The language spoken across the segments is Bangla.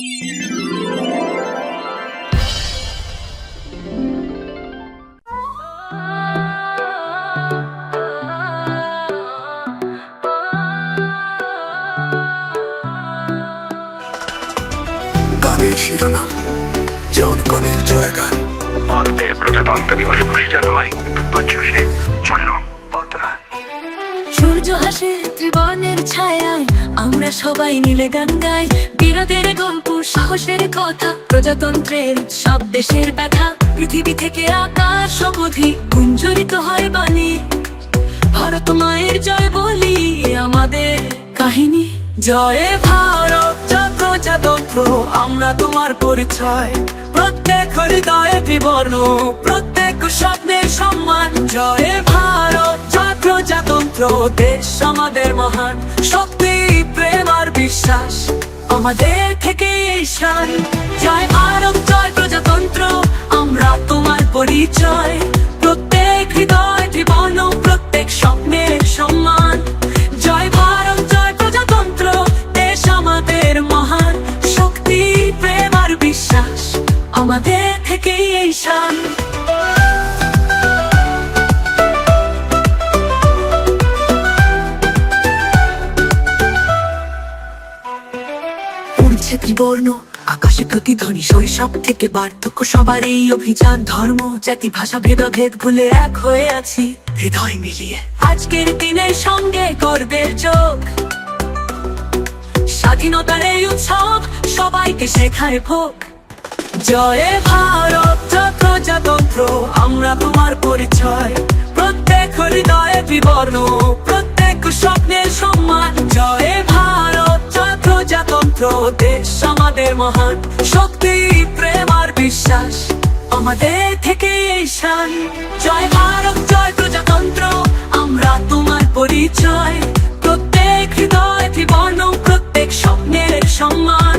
গানের শিরোনাম জনগণের জয়গান। ভারতের প্রজাতন্ত্র দিবস ঘোষিত হয় চন্ন সূর্য হাসে ত্রিবর্ণের ছায়ায় আমরা সবাই মিলে গান গাই। বীরদের গল্প সাহসের কথা। প্রজাতন্ত্রের সব দেশের ব্যথা। পৃথিবী থেকে আকাশ অবধি গুঞ্জরিত হয় বাণী ভারত মায়ের জয় বলি আমাদের কাহিনী। জয় ভারত প্রজাতন্ত্র আমরা তোমার পরিচয়। প্রত্যেক হৃদয়ে বিবর্ণ, প্রত্যেক স্বপ্নের সম্মান। জয় ভারত প্রজাতন্ত্র দেশ আমাদের মহান। শক্তি, প্রেম আর বিশ্বাস। আমাদের থেকে শান জয় আরব জয় প্রজাতন্ত্র, আমরা তোমার পরিচয়। প্রত্যেক হৃদয়, জীবন প্রত্যেক স্বপ্নের সম্মান। আকাশে প্রতিধ্বনি শৈশব থেকে বার্ধক্য সবার এই অভিযান। ধর্ম, জাতি, ভাষা, ভেদাভেদ ভুলে এক হয়ে আছি। হৃদয় মিলিয়ে আজকের দিনের সঙ্গে গর্বের চোখ স্বাধীনতার এই উৎসব সবাইকে শেখায় ভোগ। জয় ভারত প্রজাতন্ত্র আমরা তোমার পরিচয়। প্রত্যেক হৃদয়ে বিবর্ণ, প্রত্যেক স্বপ্নের সম্মান। জয় প্রজাতন্ত্র দেশ আমাদের মহান শক্তি, প্রেম আর বিশ্বাস, আমাদের থেকে জয় ভারত, জয় প্রজাতন্ত্র, আমরা তোমার পরিচয়। প্রত্যেক হৃদয় ত্রিবর্ণ, প্রত্যেক স্বপ্নের সম্মান।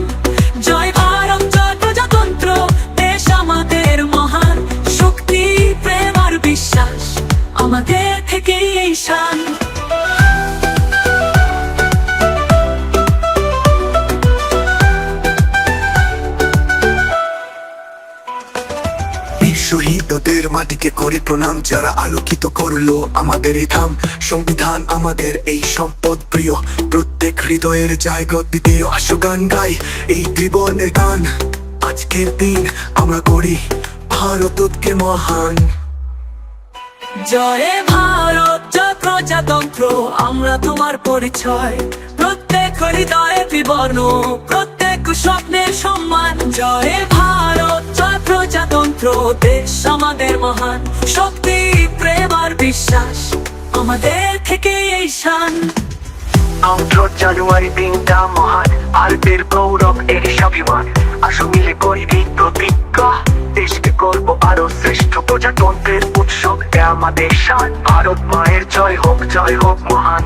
জয় ভারত, জয় প্রজাতন্ত্র, দেশ আমাদের মহান শক্তি, প্রেম আর বিশ্বাস, আমাদের থেকে শান শহীদদের মাটিকে করে প্রণাম, যারা আলোকিত করল আমাদের এই ধাম। সংবিধান আমাদের এই সম্পদ প্রিয়। প্রত্যেক হৃদয়ের জায়গা দ্বিতীয় আসো গান গাই এই ত্রিবর্ণের গান। আজকের দিন আমরা করি ভারতকে মহান। জয় ভারত, জয় প্রজাতন্ত্র, আমরা তোমার পরিচয়। প্রত্যেক হৃদয়ে ত্রিবর্ণ, প্রত্যেক স্বপ্নের সম্মান। জয় ভারত জয় প্রজাতন্ত্র, দেশ আমাদের মহান। শক্তি, প্রেম আর বিশ্বাস আমাদের থেকে এই শান। জানুয়ারি দিনটা মহান ভারতের গৌরব এই স্বাভিমান। আসো মিলে প্রতিজ্ঞা, দেশকে করব আরও শ্রেষ্ঠ প্রজাতন্ত্রের উৎসব আমাদের শান। ভারত মায়ের জয় হোক জয় হোক মহান।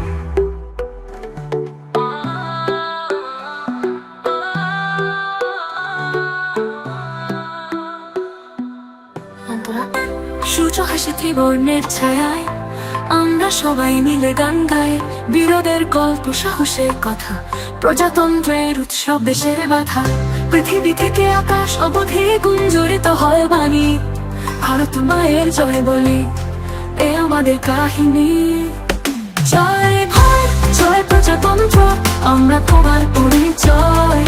সূর্য হাসে ত্রিবর্ণের ছায়ায় আমরা সবাই মিলে গান গাই। বীরদের গল্প, সাহসের কথা, প্রজাতন্ত্রের উৎসব, দেশের বাধা। পৃথিবী থেকে আকাশ অবধি গুঞ্জরিত হয় বাণী। ভারত মায়ের জয় বলি, এ আমাদের কাহিনী। জয় ভারত, জয় প্রজাতন্ত্র, আমরা তোমার পরিচয়।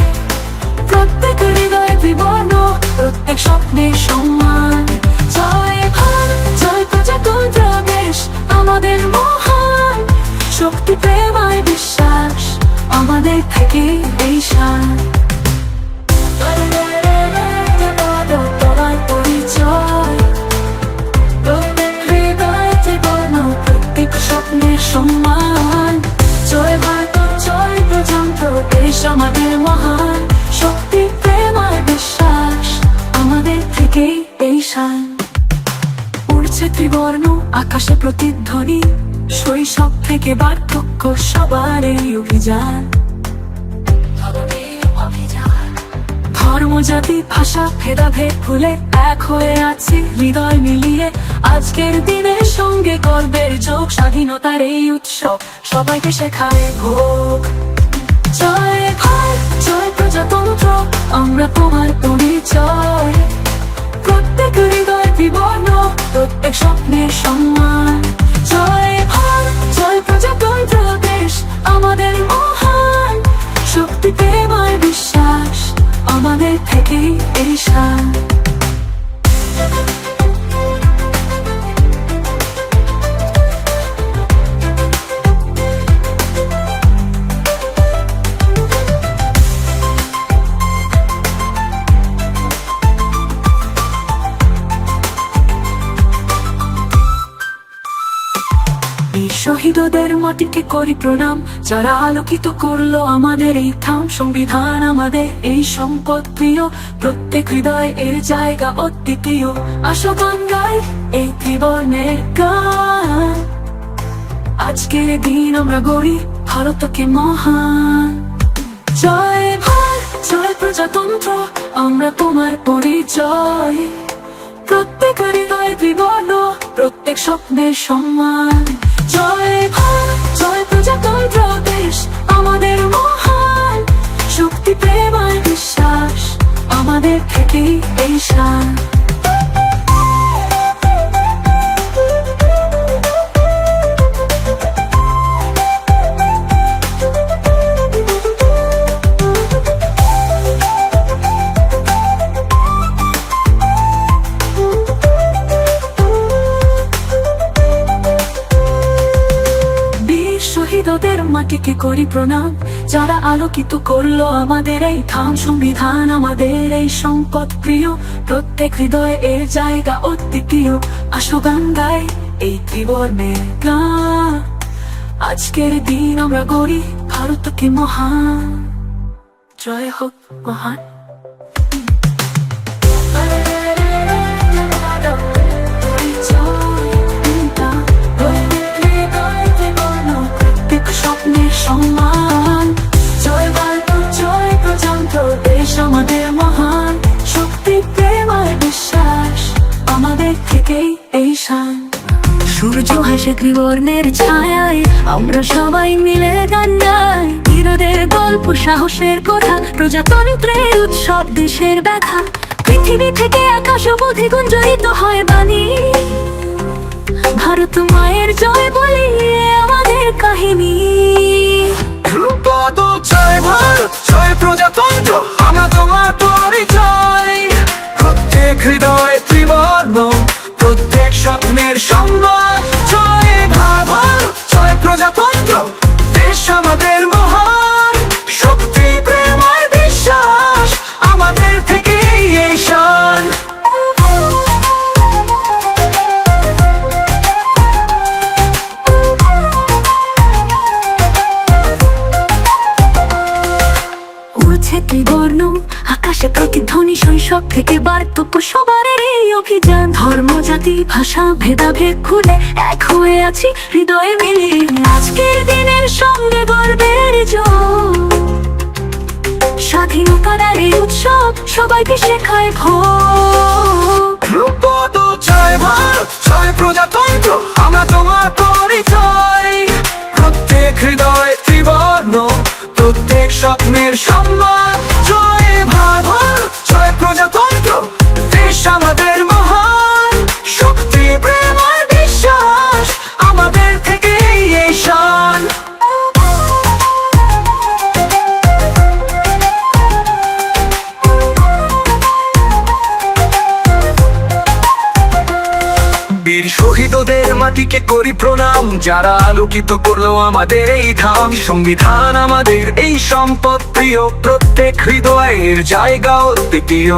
প্রত্যেক হৃদয় বিবর্ণ প্রত্যেক স্বপ্নের সম্মান। জয় ভারত জয় প্রজাতন্ত্র দেশ, আমাদের মহান শক্তি প্রেমায় বিশ্বাস আমাদের থেকে সম্মান দেশ, আমাদের মহান শক্তি, প্রেম আর বিশ্বাস আমাদের থেকে এই শান উড়ছে ত্রিবর্ণ আকাশে প্রতিধ্বনি, শৈশব থেকে বার্ধক্য, সবার এই অভিযান। ধর্ম, জাতি, ভাষা, ভেদাভেদ ভুলে এক হয়ে আছে, হৃদয় মিলিয়ে আজকের দিনের সঙ্গে গর্বের যোগ, স্বাধীনতার এই উৎসব সবাইকে শেখায় ভোগ। জয় ভারত, জয় প্রজাতন্ত্র প্রত্যেক হৃদয় বিবর্ণ, প্রত্যেক স্বপ্নের সম্মান। জয় ভার জয় প্রজাতন্ত্র দেশ, আমাদের মহান শক্তি প্রেমায় বিশ্বাস, আমাদের থেকেই এই শান মাটিকে করি প্রণাম, যারা আলোকিত করল আমাদের এই থাম। সংবিধান আমাদের এই সম্পদ প্রিয়, প্রত্যেক হৃদয় এর জায়গা অদ্বিতীয়। আসো গান গাই এই ত্রিবর্ণের গান। আজকের দিন আমরা গড়ি ভারতকে মহান। জয় ভারত জয় প্রজাতন্ত্র, আমরা তোমার পরিচয়। প্রত্যেক হৃদয় ত্রিবর্ণ, প্রত্যেক স্বপ্নের সম্মান। জয় ভারত, জয় প্রজাতন্ত্র দেশ, আমাদের মহান শক্তি, প্রেম আর বিশ্বাস, আমাদের থেকেই এই শান। শহীদদের কে করি প্রণাম? যারা আলোকিত করল আমাদের এই থাম সংবিধান আমাদের এই সম্পদ প্রিয়। প্রত্যেক হৃদয়ে এর জায়গা অদ্বিতীয় আসো গান গাই এই ত্রিবর্ণের গান আজকের দিন আমরা গড়ি ভারতকে মহান। জয় হোক মহান। থেকেই এই শান। সূর্য হাসে ত্রিবর্ণের ছায়ায়, আমরা সবাই মিলে গান গাই। বীরদের গল্প, সাহসের কথা, প্রজাতন্ত্রের উৎসব, দেশের ব্যথা। পৃথিবী থেকে আকাশ অবধি গুঞ্জরিত হয় বাণী। ভারত মায়ের জয় বলি আমাদের কাহিনী। ধ্রুপদ জয় ভারত, জয় প্রজাতন্ত্র, আমরা তোমার পরিচয়। প্রত্যেক হৃদয় ত্রিবর্ণ। প্রত্যেক স্বপ্নের সম্মান জয় প্রজাতন্ত্র, দেশ আমাদের মহান। শক্তি বিশ্বাস আমাদের এই শান। উড়ছে আকাশে প্রতিধ্বনি শৈশব থেকে বার্তব্য সবার এই অভিযান। ধর্ম জাতি, ভাষা, ভেদাভেদ খুলে এক হয়ে আছি, হৃদয়ে মিলে আজকের দিনের সঙ্গে গর্বের স্বাধীনতার এই উৎসব, সবাইকে শেখায় ভোগ জয় ভারত প্রজাতন্ত্র, আমরা তোমার প্রত্যেক হৃদয় ত্রিবর্ণ, প্রত্যেক স্বপ্নের সম্মান। মাটিকে করি প্রণাম, যারা আলোকিত করল আমাদের এই ধাম। সংবিধান আমাদের এই সম্পদ প্রিয়, প্রত্যেক হৃদয়ের জায়গা দ্বিতীয়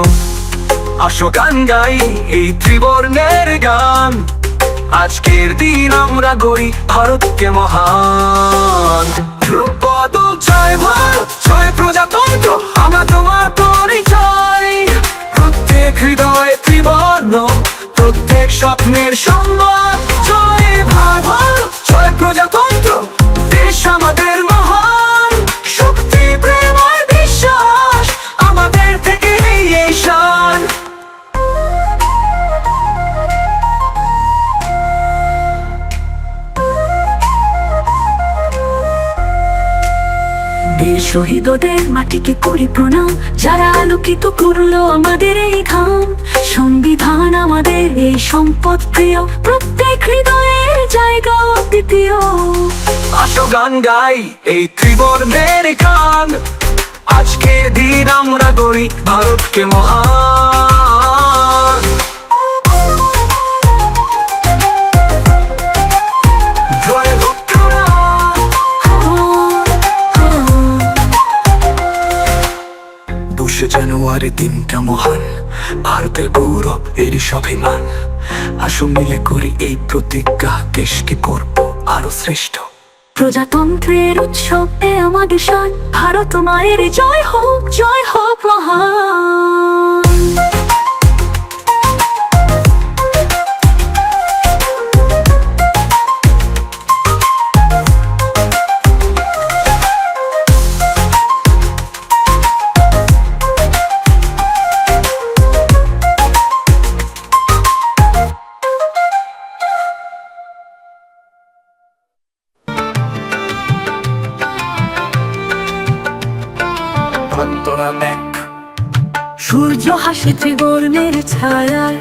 আসো গান গাই এই ত্রিবর্ণের গান। আজকের দিন আমরা গড়ি ভারতকে মহান। প্রত্যেক হৃদয় ত্রিবর্ণ, প্রত্যেক স্বপ্নের সম্মান মাটিকে করি প্রণাম। যারা আলোকিত করল আমাদের এই ধাম সংবিধান আমাদের এই সম্পদ প্রিয়। প্রত্যেক হৃদয়ের জায়গা দ্বিতীয় আসো গান গাই এই ত্রিবর্ণের গান। আজকের দিন আমরা গরিব ভারতকে মহান। জানুয়ারি দিনটা মহান। ভারতের গৌরব এর স্বাভিমান। আসো মিলে করি এই প্রতিজ্ঞা দেশকে করব আরও শ্রেষ্ঠ। প্রজাতন্ত্রের উৎসব আমাদের সান ভারত মায়ের জয় হোক জয় হোক। ছায়ায়।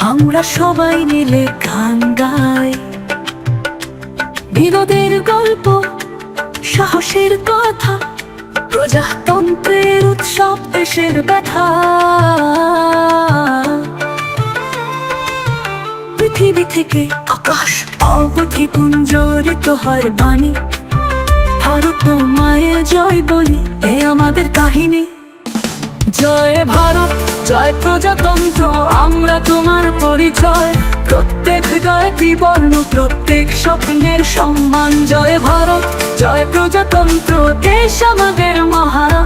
আমরা সবাই মিলে গান গাই। বিরোধের গল্প, সাহসের কথা, প্রজাতন্ত্রের উৎসব, দেশের ব্যথা। পৃথিবী থেকে আকাশ অবধি পুঞ্জরিত হয় বাণী। ভারত মায়ের জয় বলি, এ আমাদের কাহিনী। জয় ভারত। জয় প্রজাতন্ত্র, আমরা তোমার পরিচয়। প্রত্যেক হৃদয় বিবর্ণ প্রত্যেক স্বপ্নের সম্মান। জয় ভারত, জয় প্রজাতন্ত্র, দেশ আমাদের মহারা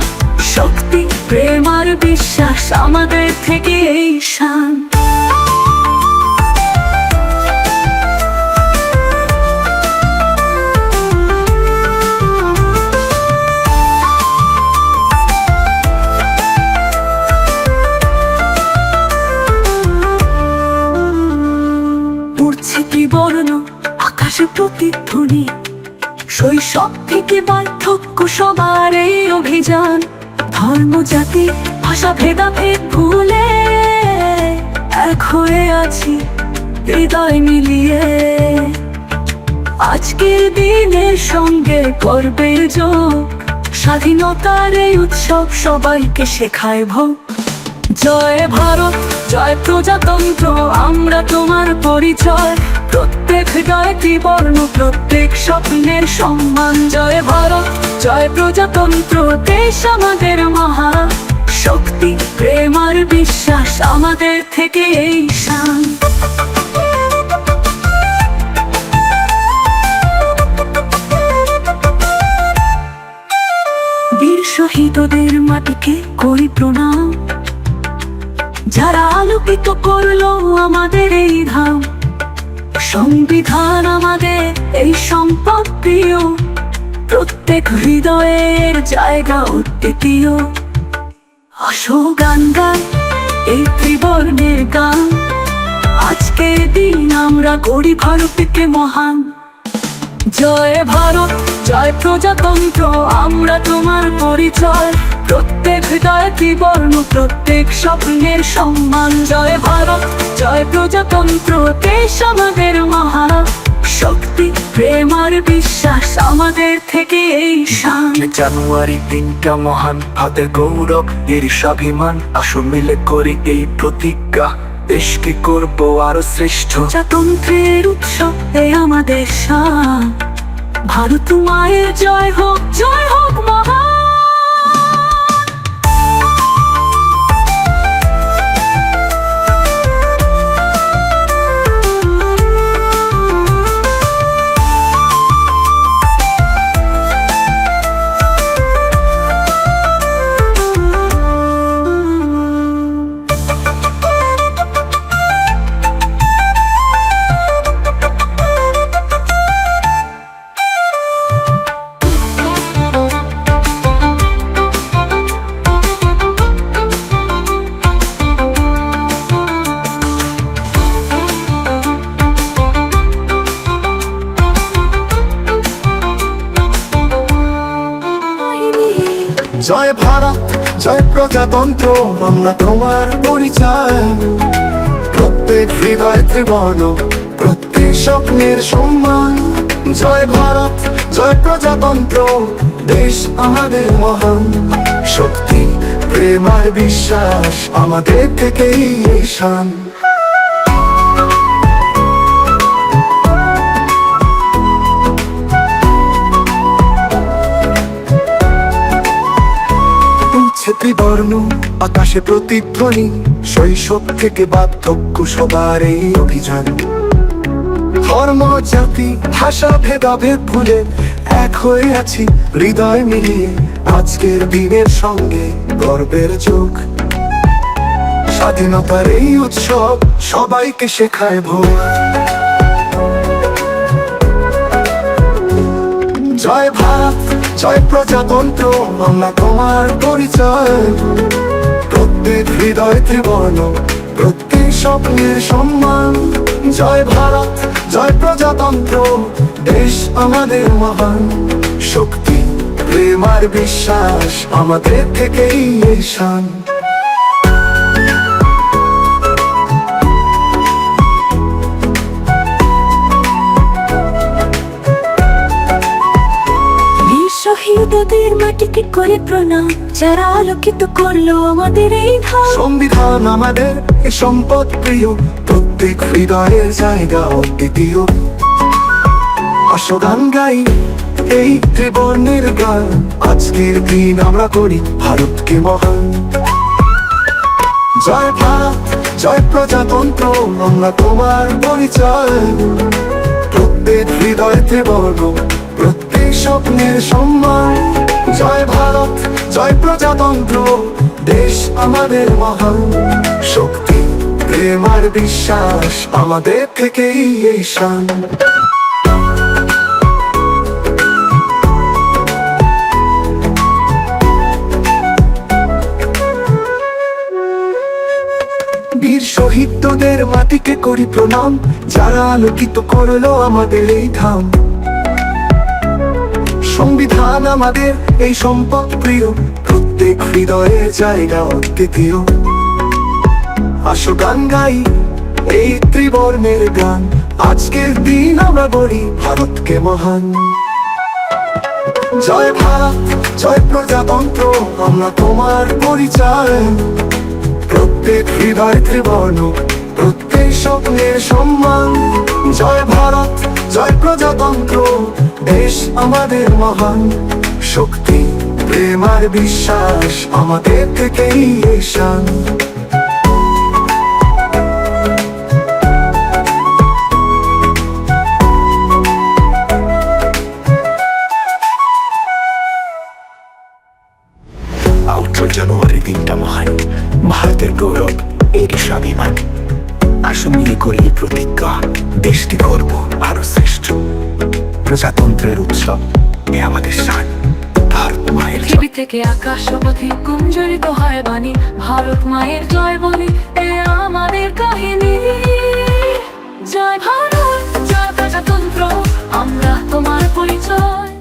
শক্তি, প্রেম আর বিশ্বাস আমাদের থেকে এই শান। আকাশে প্রতিধ্বনি। শৈশব থেকে বার্ধক্য সবার এই অভিযান। ধর্ম, জাতি, ভাষা, ভেদাভেদ ভুলে এক হয়ে আছি হৃদয় মিলিয়ে। আজকের দিনের সঙ্গে গর্বের যোগ, স্বাধীনতার এই উৎসব সবাইকে শেখায় ভোগ। জয় ভারত, জয় প্রজাতন্ত্র, আমরা তোমার পরিচয়। হৃদয় ত্রিবর্ণ প্রত্যেক স্বপ্নের সম্মান। জয় ভারত, জয় প্রজাতন্ত্র, দেশ আমাদের মহা শক্তি, প্রেম আর বিশ্বাস আমাদের থেকে এই শান। বীর শহীদদের মাটিকে করি প্রণাম। যারা আলোকিত করল আমাদের এই ধাম। সংবিধান আমাদের এই সম্পদ প্রিয়। প্রত্যেক হৃদয়ের জায়গা অদ্বিতীয়। আসো গান গান, এই ত্রিবর্ণের গান। আজকের দিন আমরা গরিব ভারতকে মহান। জয় ভারত, জয় প্রজাতন্ত্র, আমরা তোমার পরিচয়। প্রত্যেক হৃদয় ত্রিবর্ণ প্রত্যেক স্বপ্নের সম্মান। জয় ভারত, জয় প্রজাতন্ত্র, দেশ আমাদের মহা শক্তি, প্রেম আর বিশ্বাস আমাদের থেকে এই শান। জানুয়ারি দিনটা মহান হাতে গৌরব, এর স্বাভিমান। আসো মিলে করি এই প্রতিজ্ঞা। দেশকে করব আরও শ্রেষ্ঠ? প্রজাতন্ত্রের উৎসব, এ আমাদের শান ভারত মায়ের জয় হোক জয় হোক মহা জয় ভারত, জয় প্রজাতন্ত্র, আমরা তোমার পরিচয়। প্রত্যেক হৃদয় ত্রিবর্ণ, প্রত্যেক স্বপ্নের সম্মান। জয় ভারত, জয় প্রজাতন্ত্র, দেশ আমাদের মহান। শক্তি, প্রেম আর বিশ্বাস আমাদের থেকেই এই ত্রিবর্ণ আকাশে প্রতিধ্বনি, শৈশব থেকে বার্ধক্য সবার এই অভিযান। ধর্ম, জাতি, ভাষা, ভেদাভেদ ভুলে এক হয়ে আছি হৃদয় মিলিয়ে আজকের দিনের সঙ্গে গর্বের চোখ স্বাধীনতার এই উৎসব সবাইকে শেখায় ভোর জয় ভারত। জয় প্রজাতন্ত্র বাংলা তোমার পরিচয়। প্রত্যেক হৃদয় ত্রিবর্ণ, প্রত্যেক স্বপ্নের সম্মান। জয় ভারত, জয় প্রজাতন্ত্র, দেশ আমাদের মহান। শক্তি প্রেমার বিশ্বাস আমাদের থেকেই এই শহীদদের মাটিকে করে প্রণাম। যারা আলোকিত করল আমাদের এই সংবিধান আমাদের সম্পদ প্রিয়। প্রত্যেক হৃদয়ের জায়গা অদ্বিতীয়। আসো গান গাই এই ত্রিবর্ণের গান। আজকের দিন আমরা করি ভারতকে মহান। জয় ভারত, জয় প্রজাতন্ত্র, আমরা তোমার পরিচয়। প্রত্যেক হৃদয় ত্রিবর্ণ স্বপ্নের সম্মান। জয় ভারত, জয় প্রজাতন্ত্র, দেশ আমাদের মহান। শক্তি, প্রেম আর বিশ্বাস আমাদের থেকেই এই শান। বীর শহীদদের মাটিকে করি প্রণাম। যারা আলোকিত করল আমাদের এই ধাম। সংবিধান আমাদের, এই সম্পদ প্রিয়। প্রত্যেক হৃদয়ের জায়গা অদ্বিতীয়। আসো গান গাই এই ত্রিবর্ণের গান। আজকের দিন আমরা বলি ভারতকে মহান। জয় ভারত, জয় প্রজাতন্ত্র, আমরা তোমার পরিচয়। প্রত্যেক হৃদয় ত্রিবর্ণ, প্রত্যেক স্বপ্নের সম্মান। জয় ভারত, জয় প্রজাতন্ত্র আমাদের মহান শক্তি প্রেমার বিশ্বাস আমাদের থেকেই শান থেকে আকাশ পথে কুঞ্জরিত হয় বাণী, ভারত মায়ের জয় বলি, এ আমাদের কাহিনী। জয় ভারত, জয় প্রজাতন্ত্র, আমরা তোমার পরিচয়।